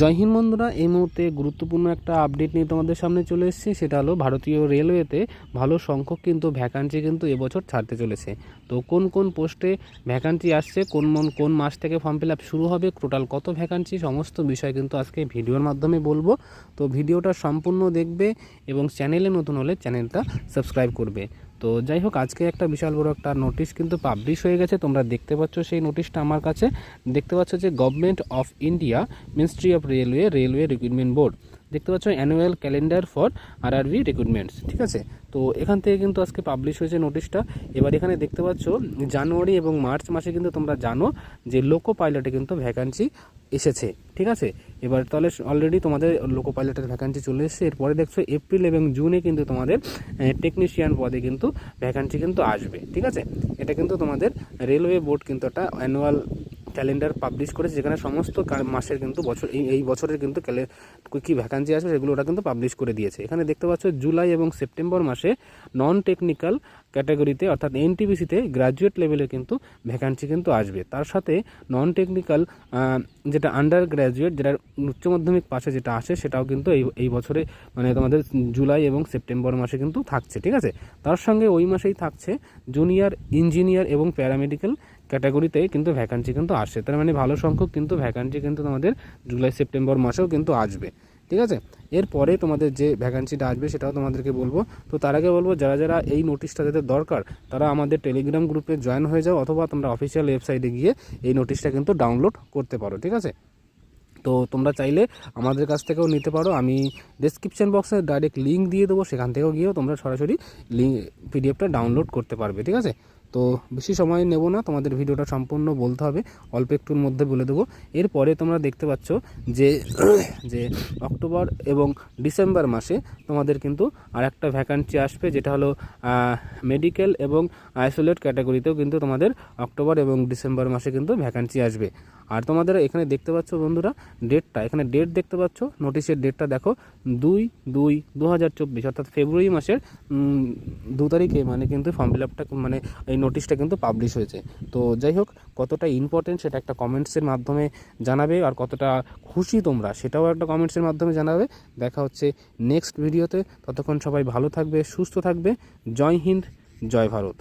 জয় হিন্দ বন্ধুরা, এই মুহূর্তে গুরুত্বপূর্ণ একটা আপডেট নিয়ে তোমাদের সামনে চলে এসেছি, সেটা হলো ভারতীয় রেলওয়েতে ভালো সংখ্যক কিন্তু ভ্যাকান্সি কিন্তু এবছর ছাড়তে চলেছে। তো কোন কোন পোস্টে ভ্যাকান্সি আসছে, কোন মন কোন মাস থেকে ফর্ম ফিল আপ শুরু হবে টোটাল কত ভ্যাকান্সি সমস্ত বিষয় কিন্তু আজকে ভিডিওর মাধ্যমে বলব। তো ভিডিওটা সম্পূর্ণ দেখবে এবং চ্যানেলে নতুন হলে চ্যানেলটা সাবস্ক্রাইব করবে। তো যাই হোক, আজকে একটা বিশাল বড় একটা নোটিশ কিন্তু পাবলিশ হয়ে গেছে। তোমরা দেখতে পাচ্ছ সেই নোটিশটা আমার কাছে। দেখতে পাচ্ছ যে government of India ministry of railway railway recruitment board দেখতে পাচ্ছ annual calendar for RRB recruitments ঠিক আছে? তো এখান থেকে কিন্তু আজকে পাবলিশ হয়েছে নোটিশটা এবার এখানে দেখতে পাচ্ছ, জানুয়ারি এবং মার্চ মাসে কিন্তু তোমরা জানো যে লোকো পাইলটে কিন্তু ভ্যাকান্সি এসেছে, ঠিক আছে? এবার তাহলে অলরেডি তোমাদের লোকো পাইলটের ভ্যাকান্সি চলে এসেছে। এরপরে দেখছ এপ্রিল এবং জুনে কিন্তু তোমাদের টেকনিশিয়ান পদে কিন্তু ভ্যাকান্সি কিন্তু আসবে, ঠিক আছে? এটা কিন্তু তোমাদের রেলওয়ে বোর্ড কিন্তু একটা অ্যানুয়াল ক্যালেন্ডার পাবলিশ করেছে, যেখানে সমস্ত মাসের কিন্তু বছর, এই বছরের কিন্তু কী ভ্যাকান্সি আসবে সেগুলো ওরা কিন্তু পাবলিশ করে দিয়েছে। এখানে দেখতে পাচ্ছ, জুলাই এবং সেপ্টেম্বর মাসে নন টেকনিক্যাল ক্যাটাগরিতে অর্থাৎ এনটিপিসিতে গ্র্যাজুয়েট লেভেলে কিন্তু ভ্যাকান্সি কিন্তু আসবে। তার সাথে নন টেকনিক্যাল যেটা আন্ডার গ্র্যাজুয়েট যেটা উচ্চ মাধ্যমিক পাশে যেটা আসে, সেটাও কিন্তু এই এই বছরে মানে তোমাদের জুলাই এবং সেপ্টেম্বর মাসে কিন্তু থাকছে, ঠিক আছে? তার সঙ্গে ওই মাসেই থাকছে জুনিয়র ইঞ্জিনিয়ার এবং প্যারামেডিক্যাল ক্যাটাগরিতে কিন্তু ভ্যাকান্সি কিন্তু আসছে। তার মানে ভালো সংখ্যক কিন্তু ভ্যাকান্সি কিন্তু তোমাদের জুলাই, সেপ্টেম্বর মাসেও কিন্তু আসবে। ঠিক আছে? এরপরে তোমাদের যে ভ্যাকান্সিটা আসবে সেটাও তোমাদেরকে বলব। তো তার আগে বলব, যারা যারা এই নোটিশটা যাদের দরকার, তারা আমাদের টেলিগ্রাম গ্রুপে জয়েন হয়ে যাও অথবা তোমরা অফিসিয়াল ওয়েবসাইটে গিয়ে এই নোটিশটা কিন্তু ডাউনলোড করতে পারো, ঠিক আছে? তো তোমরা চাইলে আমাদের কাছ থেকেও নিতে পারো। আমি ডেসক্রিপশন বক্সে ডাইরেক্ট লিঙ্ক দিয়ে দেবো, সেখান থেকেও গিয়েও তোমরা সরাসরি লিঙ্ক পিডিএফটা ডাউনলোড করতে পারবে, ঠিক আছে? তো বেশি সময় নেব না, তোমাদের ভিডিওটা সম্পূর্ণ বলতে হবে, অল্প একটুর মধ্যে বলে দেবো। এরপরে তোমরা দেখতে পাচ্ছ যে যে অক্টোবর এবং ডিসেম্বর মাসে তোমাদের কিন্তু আর একটা ভ্যাকান্সি আসবে, যেটা হলো মেডিকেল এবং আইসোলেট ক্যাটাগরিতেও কিন্তু তোমাদের অক্টোবর এবং ডিসেম্বর মাসে কিন্তু ভ্যাকান্সি আসবে। আর তোমাদের এখানে দেখতে পাচ্ছ বন্ধুরা ডেটটা এখানে ডেট দেখতে পাচ্ছ নোটিশের ডেটটা দেখো, দুই দুই দু হাজার অর্থাৎ ফেব্রুয়ারি মাসের দু তারিখে মানে কিন্তু ফর্ম ফিল আপটা মানে এই নোটিশটা কিন্তু পাবলিশ হয়েছে। তো যাই হোক, কতটা ইম্পর্টেন্ট সেটা একটা কমেন্টসের মাধ্যমে জানাবে আর কতটা খুশি তোমরা সেটাও একটা কমেন্টসের মাধ্যমে জানাবে। দেখা হচ্ছে নেক্সট ভিডিওতে ততক্ষণ সবাই ভালো থাকবে, সুস্থ থাকবে। জয় হিন্দ, জয় ভারত।